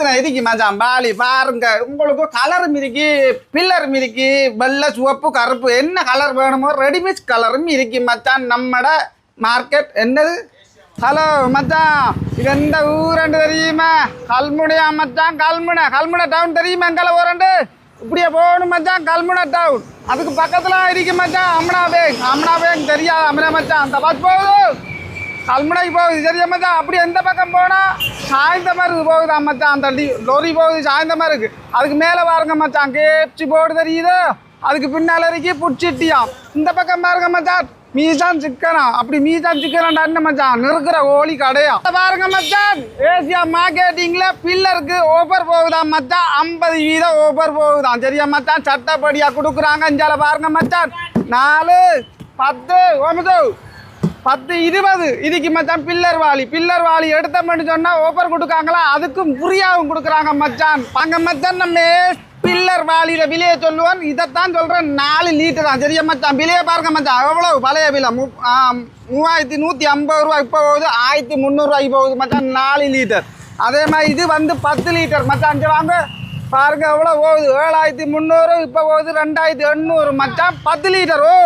எத்தனை இதுக்கு மச்சான்? பாலி பாருங்க. உங்களுக்கு கலர் மிதிக்கு பில்லர் மிதிக்கு வெள்ளை சிவப்பு கருப்பு என்ன கலர் வேணுமோ ரெடிமேட் கலரும் இருக்கு மச்சான். நம்மட மார்க்கெட் என்னது? ஹலோ மச்சான். இது எந்த ஊரண்டு தெரியுமா? கல்முனையா மச்சான். கல்முனை. கல்முனை டவுன் தெரியுமா எங்களை ஊரண்டு? இப்படியே போகணும் மச்சான். கல்முனை டவுன் அதுக்கு பக்கத்தில் இருக்கு மச்சான். அம்னா பேங்க் அம்னா பேங்க் தெரியாது அம்னா மச்சான். அந்த பஸ் போகுது. கல்முனைக்கு போகுது சரியா மச்சான் அப்படி எந்த பக்கம் போனால் சாயந்தரம் இருக்குது போகுது மச்சான் அந்த லி- லொரி போகுது சாயந்தரம் இருக்குது அதுக்கு மேலே பாருங்க மச்சான் கேப்சி போர்டு தெரியுது அதுக்கு பின்னால் இருக்கு புட்சிட்டியாம் இந்த பக்கம் பாருங்க மச்சான் மீசான் சிக்கனா அப்படி மீசான் சிக்கனா என்ன மச்சான் நிறுக்கிற கோழி கடையா பாருங்க மச்சான் ஏசியா மார்க்கெட்டிங்ல பில்லருக்கு ஓபர் போகுதா மச்சான் ஐம்பது வீதம் ஓபர் போகுதான் சரியா மச்சான் சட்டப்படியா கொடுக்குறாங்க இஞ்சால பாருங்க மச்சான் நாலு பத்து ஒன்பது பத்து இருபது. இதுக்கு மச்சான் பில்லர் வாலி. பில்லர் வாளி எடுத்தோம்னு சொன்னா ஓப்பர் கொடுக்காங்களா? அதுக்கும் புரியாவும் கொடுக்குறாங்க மச்சான். அங்க மச்சான் நம்ம பில்லர் வாளியில விலையை சொல்லுவான் இதைத்தான் சொல்றேன். நாலு லிட்டர் தான். சரியா மச்சான்? விலையை பாருங்க மச்சான். எவ்வளவு? பழைய விலை. மு மூவாயிரத்தி நூற்றி ஐம்பது ரூபாய் இப்போ போகுது. ஆயிரத்தி முந்நூறுரூவாய்க்கு போகுது மச்சான். நாலு லிட்டர் அதே மாதிரி இது வந்து பத்து லிட்டர் மச்சான் அஞ்சு வாங்க. பாருங்க எவ்வளோ போகுது? ஏழாயிரத்தி முந்நூறு இப்போ போகுது ரெண்டாயிரத்தி எண்ணூறு. மச்சான் பத்து லிட்டர் ஓ!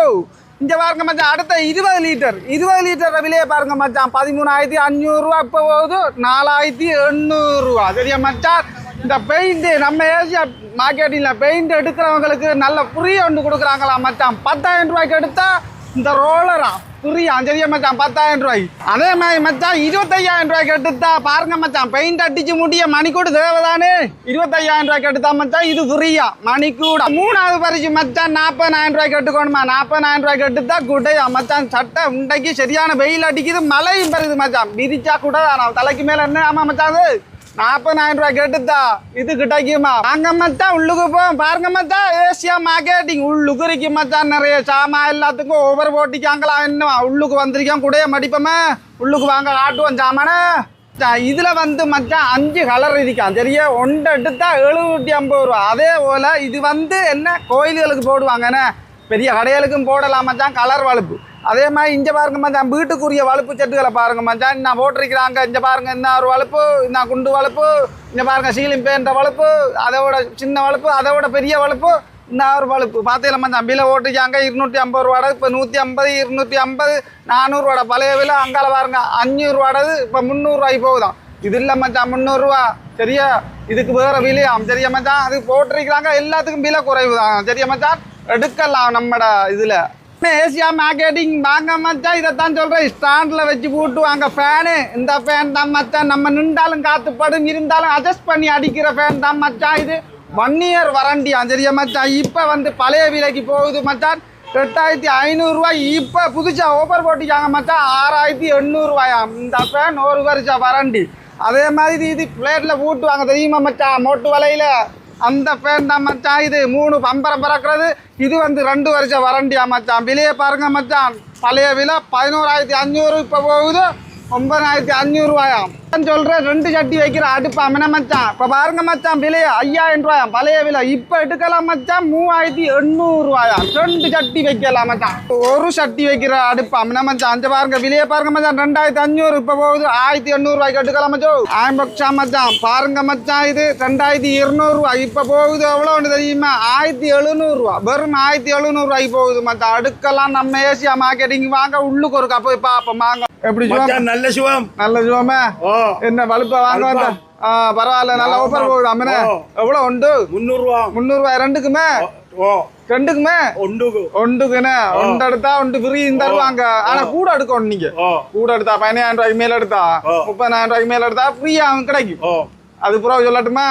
இங்க பாருங்க மச்சான் அடுத்த இருபது லிட்டர் இருபது லிட்டர் விலையை பாருங்க மச்சான். பதிமூணாயிரத்தி அஞ்சூறுரூவா இப்போ போகுது. நாலாயிரத்தி எண்ணூறுரூவா. சரியா மச்சான்? இந்த பெயிண்ட் நம்ம ஏசியா மார்க்கெட்டிங்கில் பெயிண்ட் எடுக்கிறவங்களுக்கு நல்ல ஃப்ரீ ஒன்று கொடுக்குறாங்களா மச்சான்? பத்தாயிரம் ரூபாய்க்கு எடுத்தால் இந்த ரோலரா குறி சரியா மச்சான் பத்தாயிரம் ரூபாய்க்கு அதே மாதிரி மச்சான் இருபத்தையாயிரம் ரூபாய்க்கு கெட்டுத்தா பாருங்க மச்சான். பெயிண்ட் அடிச்சு முடிய மணிக்கூடு தேவைதானே? இருபத்தையாயிரம் ரூபாய்க்கு கெட்டுத்தா மச்சான் இது குறியா மணிக்கூட. மூணாவது பரிசு மச்சான் நாற்பதாயிரம் ரூபாய் கெட்டுக்கணுமா நாற்பதாயிரம் ரூபாய்க்கு கெட்டுத்தா குடையா மச்சான் சட்டை உண்டைக்கு சரியான வெயில் அடிக்குது மழையும் பெறுது மச்சான். விரிச்சா கூட தலைக்கு மேல என்ன? ஆமா மச்சான் அது. நாற்பதாயிரம் ரூபாய் கேட்டுதா இது கிடைக்குமா வாங்க தான் உள்ளுக்கு போ பாருங்க தான் ஏசியா மார்க்கெட்டிங் உள்ளுக்கு இருக்கு மச்சான் நிறைய சாமா எல்லாத்துக்கும் ஒவ்வொரு போட்டிக்காங்களா என்ன உள்ளுக்கு வந்திருக்கோம் கூடயே மடிப்போமே உள்ளுக்கு வாங்க காட்டுவோம் சாமானே இதில் வந்து மச்சான் அஞ்சு கலர் இருக்கான் சரியா ஒன்று எடுத்தா எழுநூற்றி ஐம்பது ரூபா அதே போல் இது வந்து என்ன கோயில்களுக்கு போடுவாங்கண்ணே பெரிய கடைகளுக்கும் போடலாம் மச்சான் கலர் வலுப்பு அதே மாதிரி இங்கே பாருங்க மச்சான் வீட்டுக்குரிய வலுப்பு செட்டுகளை பாருங்க மச்சான். நான் போட்டிருக்கிறாங்க. இங்கே பாருங்க இந்த ஒரு வலுப்பு இந்த குண்டு வலுப்பு இங்கே பாருங்க சீலிங் பேன்ற வலுப்பு அதோட சின்ன வலுப்பு அதோட பெரிய வலுப்பு இந்த ஒரு வலுப்பு பார்த்தீங்களா மச்சான்? பில ஓட்டிருக்காங்க இருநூற்றி ஐம்பது ரூபாடு இப்போ நூற்றி ஐம்பது இருநூற்றி ஐம்பது நானூறுவாட பழைய விலை அங்கால பாருங்க அஞ்சூறுவாடது இப்போ முந்நூறுரூவாய் போகுதான் இது இல்லை மச்சான் முந்நூறுரூவா சரியா? இதுக்கு வேறு விலையாம். சரியா மச்சான்? அது போட்டிருக்கிறாங்க எல்லாத்துக்கும் விலை குறைவு தான் சரியா மச்சான்? எடுக்கலாம் நம்மட இதில். ஏசியா மார்க்கெட்டிங் வாங்க மச்சான் இதைத்தான் சொல்கிறேன் ஸ்டாண்டில் வச்சு போட்டு வாங்க ஃபேனு இந்த ஃபேன் தான் மச்சான் நம்ம நின்றாலும் காற்றுப்படும் இருந்தாலும் அட்ஜஸ்ட் பண்ணி அடிக்கிற ஃபேன் தான் மச்சான் இது ஒன் இயர் வரண்டியா சரியா மச்சான் இப்போ வந்து பழைய விலைக்கு போகுது மச்சான் எட்டாயிரத்தி ஐநூறுரூவா இப்போ புதுசாக ஓப்பர் போட்டிக்காங்க மச்சான் ஆறாயிரத்தி எண்ணூறுவாயாம் இந்த ஃபேன் ஒரு வருஷம் வரண்டி அதே மாதிரி இது பிளேட்டில் ஊட்டுவாங்க தெரியுமா மச்சான் மோட்டு வலையில் அந்த ஃபேன் தான் மச்சான். இது மூணு பம்பரை பறக்கிறது. இது வந்து ரெண்டு வருஷம் வரண்டியா மச்சான். விலையை பாருங்க மச்சான். பழைய விலை பதினோராயிரத்தி அஞ்சூறு இப்போ போகுது. ஒன்பதாயிரத்தி அஞ்சூறுவாயாம் சொல்கிறேன் ரெண்டு சட்டி வைக்கிற அடுப்பு அமன மச்சான். இப்போ பாருங்க மச்சான் விலையை ஐயாயிரம் ரூபாயாம். பழைய விலை. இப்போ எடுக்கலாம் மச்சான் மூவாயிரத்தி எண்ணூறுவாயாம். ரெண்டு சட்டி வைக்கலாம் மச்சான். ஒரு சட்டி வைக்கிற அடுப்பு அமன மச்சான். அந்த பாருங்க விலையை பாருங்க மச்சான். ரெண்டாயிரத்தி அஞ்சூறு இப்போ போகுது. ஆயிரத்தி எண்ணூறுவாய்க்கு எடுக்கலாம் மச்சோ ஆயம்பக்ஷா மச்சான். பாருங்க மச்சான் இது. ரெண்டாயிரத்தி இருநூறுவா இப்போ போகுது எவ்வளோன்னு தெரியுமா? ஆயிரத்தி எழுநூறுவா வெறும் ஆயிரத்தி எழுநூறுவாய்க்கு போகுது மச்சான். அடுக்கெல்லாம் நம்ம ஏசியா மார்க்கெட்டிங். வாங்க உள்ளுக்கு ஒரு கப்பு பார்ப்போம். வாங்க எப்படி சிவம் நல்ல சிவம் நல்ல சிவமே. என்ன வலுப்பா? வாங்க வந்த பரவாயில்ல நல்ல ஓப்பர் போகுது அம்மனே. ஓ. எவ்வளோ உண்டு? முந்நூறு ரூபா முந்நூறுபாய் ரெண்டுக்குமே ஓ. ரெண்டுக்குமே? ஒன்றுக்கு. ஒண்டுக்குண்ணே ஒன்று எடுத்தா ஒன்று ஃப்ரீ தருவாங்க. ஆனா கூட எடுக்கணும் நீங்க. கூட எடுத்தா பதினாயிரம் ரூபாய்க்கு மேல எடுத்தா. முப்பதாயிரம் ரூபாய்க்கு மேல எடுத்தா ஃப்ரீயா கிடைக்கும். அது புறா சொல்லட்டுமா?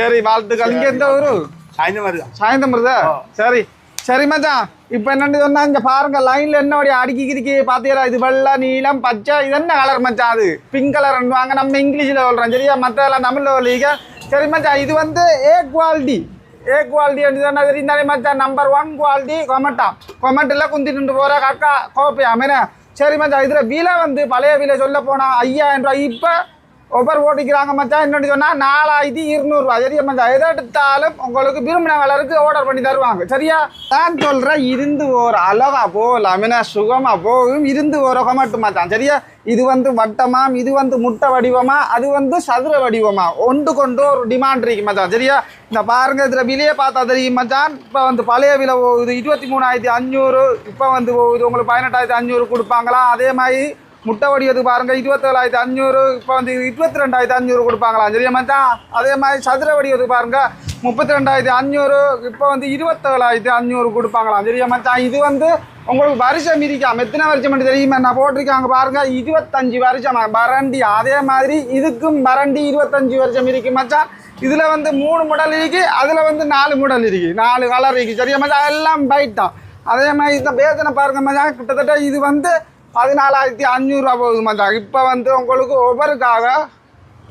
சரி வாழ்த்துக்கள். இங்க எந்த ஊரு? சாயந்தரம் சாயந்தரம் வருதா. சரி. சரி மச்சான். இப்போ என்னன்னு சொன்னா பாருங்க லைன்ல என்ன அப்படியே அடுக்கி கிறுக்கி பாத்தீங்களா? இது வெள்ளை நீளம் பச்சை இது என்ன கலர் மச்சான் அது? பிங்க் கலர் வாங்க நம்ம இங்கிலீஷில் சொல்கிறோம் சரியா? மற்றெல்லாம் தமிழில் சொல்லிக்க. சரி மச்சான் இது வந்து ஏ குவாலிட்டி ஏ குவாலிட்டி சொன்னா தெரிந்தாலே மச்சான் நம்பர் ஒன் குவாலிட்டி கொமட்டா. கொமட்டில் குந்திட்டு போகிற கக்கா கோப்பையா அமீன சரி மச்சான் இதில் விலை வந்து பழைய விலை சொல்ல போனால் ஐயாயிரம் ரூபாய். இப்போ ஒவ்வொரு ஓட்டிக்கிறாங்க மச்சான். இன்னொன்று சொன்னால் நாலாயிரத்தி இருநூறுவா. சரியா மச்சான் எதை எடுத்தாலும் உங்களுக்கு விரும்பின கலருக்கு ஆர்டர் பண்ணி தருவாங்க. சரியா? நான் சொல்கிறேன் இருந்து ஒரு அழகா போகலாம் சுகமாக போகும் இருந்து ஒரு மட்டும் மச்சான். சரியா? இது வந்து வட்டமாம் இது வந்து முட்டை வடிவமா அது வந்து சதுர வடிவமா. ஒன்று கொண்டு ஒரு டிமாண்ட் இருக்கு மச்சான். சரியா? இந்த பாருங்க இதில் விலையை பார்த்தா தெரியும் மச்சான். இப்போ வந்து பழைய விலை போகுது இருபத்தி மூணாயிரத்தி அஞ்சூறு. இப்போ வந்து போகுது உங்களுக்கு பதினெட்டாயிரத்தி அஞ்சூறு கொடுப்பாங்களா அதே மாதிரி முட்டை வடிவது பாருங்க இருபத்தேழாயிரத்தி அஞ்சூறு இப்போ வந்து இருபத்தி ரெண்டாயிரத்தி அஞ்சூறு கொடுப்பாங்களா சரியா மச்சான்? அதே மாதிரி சதுர வடிவது பாருங்க முப்பத்தி ரெண்டாயிரத்தி அஞ்சூறு இப்போ வந்து இருபத்தேழாயிரத்தி அஞ்சூறு கொடுப்பாங்களாம் சரியா மச்சான்? இது வந்து உங்களுக்கு வருஷம் இருக்காம எத்தனை வருஷம் பண்ணி தெரியுமா? நான் போட்டிருக்காங்க பாருங்க இருபத்தஞ்சு வருஷம் வரண்டி அதே மாதிரி இதுக்கும் வரண்டி இருபத்தஞ்சு வருஷம் இருக்கு மச்சான். இதுல வந்து மூணு முடல் இருக்கு அதுல வந்து நாலு முடல் இருக்கு நாலு கலர் இருக்கு சரியா மச்சான்? எல்லாம் பைட் தான். அதே மாதிரி இந்த பேதனை பாருங்க மச்சான் கிட்டத்தட்ட இது வந்து பதினாலாயிரத்தி அஞ்சூறுரூவா போகுது மச்சான். இப்போ வந்து உங்களுக்கு ஒவ்வொருக்காக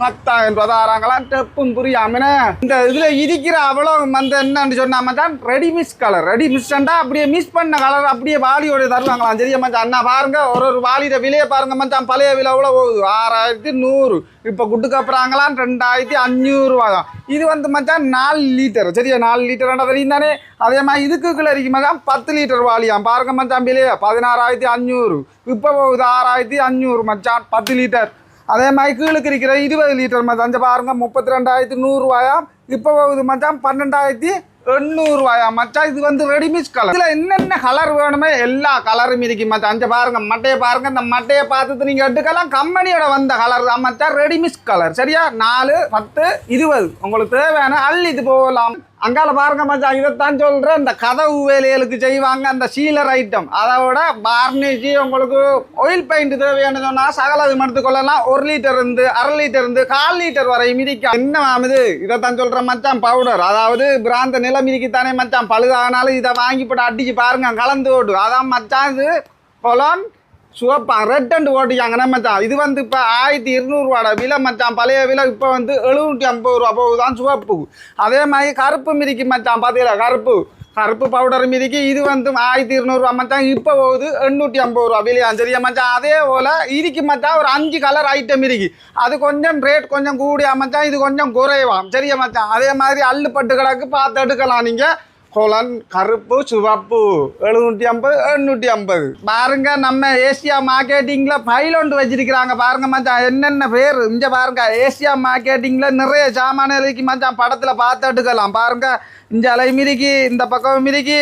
பத்தாயிரம் ரூபா தராங்களா டெப்பும் புரியாமனே. இந்த இதில் இருக்கிற அவ்வளோ வந்து என்னன்னு சொன்னால் மச்சான் ரெடி மிஸ் கலர் ரெடி மிஸ்டண்டா அப்படியே மிஸ் பண்ண கலர் அப்படியே வாலியோட தருவாங்களாம். சரியா மச்சான்? அண்ணா பாருங்க ஒரு ஒரு வாலியோட விலையை பாருங்க மச்சான் பழைய விலை எவ்வளோ போகுது? ஆறாயிரத்தி நூறு. இப்போ குட்டுக்கப்புறாங்களாம் ரெண்டாயிரத்தி அஞ்சூறுவாதான் இது வந்து மச்சான் நாலு லிட்டர் சரியா? நாலு லிட்டர் தெரியும் தானே அதே மாதிரி இதுக்கு கீழே இருக்கு மச்சான் பத்து லிட்டர் வாலியாம். பாருங்க மச்சான் விலையை. பதினாறாயிரத்தி அஞ்சூறு. இப்போ போகுது ஆறாயிரத்தி அஞ்சூறு மச்சான் பத்து லிட்டர் அதே மாதிரி கீழுக்கு இருக்கிற இருபது லிட்டர் மச்சான் இந்த பாருங்க முப்பத்தி ரெண்டாயிரத்தி நூறுரூவாயா இப்போ போகுது மச்சான் பன்னெண்டாயிரத்தி எண்ணூறுவாயா மச்சான் இது வந்து ரெடிமிக்ஸ் கலர் இதில் என்னென்ன கலர் வேணுமே எல்லா கலரும் இருக்கு மச்சான் அஞ்சு பாருங்க மட்டையை பாருங்க இந்த மட்டையை பார்த்துட்டு நீங்கள் எடுக்கலாம். கம்பெனியோட வந்த கலர் தான் மச்சான் ரெடிமிக்ஸ் கலர் சரியா? நாலு பத்து இருபது. உங்களுக்கு தேவையான அள்ளி இது போகலாம். அங்கால பாருங்க மச்சான் இதைத்தான் சொல்கிறேன் இந்த கதவு வேலைகளுக்கு செய்வாங்க அந்த சீலர் ஐட்டம் அதோட பார்னிஷி உங்களுக்கு ஆயில் பெயிண்ட் தேவையானு சொன்னால் சகல இது எடுத்துக்கொள்ளலாம் ஒரு லிட்டர் இருந்து அரை லிட்டர் இருந்து கால் லிட்டர் வரை மிதிக்க என்ன ஆகுது இதைத்தான் சொல்கிறேன் மச்சான் பவுடர் அதாவது பிராந்த நில மிதிக்கத்தானே மச்சான். பழுதானாலும் இதை வாங்கி போட்டு அடிச்சு பாருங்க கலந்து ஓட்டு அதான் மச்சான் இது பொலான் சுவப்பா ரெட் அண்ட் ஓட்டிக்காங்கண்ணே மச்சான். இது வந்து இப்போ ஆயிரத்தி இருநூறுவாடா விலை மச்சான். பழைய விலை இப்போ வந்து எழுநூற்றி ஐம்பது ரூபா போகுது தான் சுவப்பு அதே மாதிரி கருப்பு மிதிக்கு மச்சான் பார்த்தீங்களா கருப்பு. கருப்பு பவுடர் மிதிக்கு இது வந்து ஆயிரத்தி இருநூறுவா மச்சான். இப்போ போகுது எண்ணூற்றி ஐம்பது ரூபா விலையா சரியா மச்சான்? அதே போல் இதுக்கு மச்சான் ஒரு அஞ்சு கலர் ஐட்டம் இருக்கு அது கொஞ்சம் ரேட் கொஞ்சம் கூடியா மச்சான்? இது கொஞ்சம் குறைவாம். சரியா மச்சான்? அதே மாதிரி அள்ளுப்பட்டு கிடக்கு பார்த்து எடுக்கலாம் நீங்கள் கொலன் கருப்பு சிவப்பு எழுநூற்றி ஐம்பது எண்ணூற்றி ஐம்பது பாருங்க நம்ம ஏசியா மார்க்கெட்டிங்கில் ஃபைல் ஒன்று வச்சிருக்கிறாங்க பாருங்க மச்சான் என்னென்ன பேர் இங்கே பாருங்க ஏசியா மார்க்கெட்டிங்கில் நிறைய சாமான இருக்கு மச்சான் படத்தில் பார்த்து எடுக்கலாம் பாருங்க இந்த அலை மிதிக்கு இந்த பக்கம் மிதிக்கு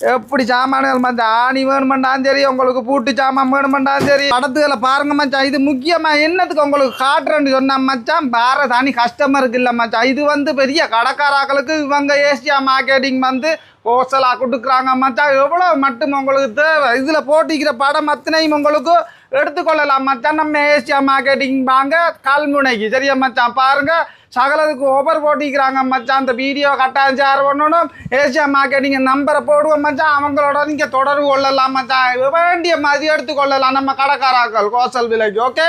எப்படி சாமான்கள் மச்சான் ஆணி வேணுமெண்டாலும் சரி உங்களுக்கு பூட்டு சாமான் வேணுமெண்டாலும் சரி. படத்துகளை பாருங்க மச்சான். இது முக்கியமாக என்னத்துக்கு உங்களுக்கு காட்டுறேன்னு சொன்னா மச்சான் வேற தனி கஸ்டமருக்கு இல்லை மச்சான். இது வந்து பெரிய கடைக்காராக்களுக்கு இவங்க ஏசியா மார்க்கெட்டிங் வந்து ஹோசலாக கொடுக்குறாங்க மச்சான். எவ்வளோ மட்டும் உங்களுக்கு தேவை? இதில் போட்டிக்கிற படம் அத்தனையும் உங்களுக்கு எடுத்துக்கொள்ளலாம். மச்சான் நம்ம ஏசியா மார்க்கெட்டிங் வாங்க கல்முனைக்கு. சரியா மச்சான்? பாருங்க. சகலத்துக்கு ஓவர் போட்டிக்கிறாங்க மச்சான். அந்த வீடியோ கட்டாயம் ஷேர் பண்ணணும். ஏசியா மார்க்கெட்டிங் நம்பரை போடுவோம் மச்சான். அவங்களோட நீங்கள் தொடர்பு கொள்ளலாம் மச்சான். வேண்டிய மாதிரி எடுத்துக்கொள்ளலாம் நம்ம கடைக்காராக்கள் கோசல் விலைக்கு ஓகே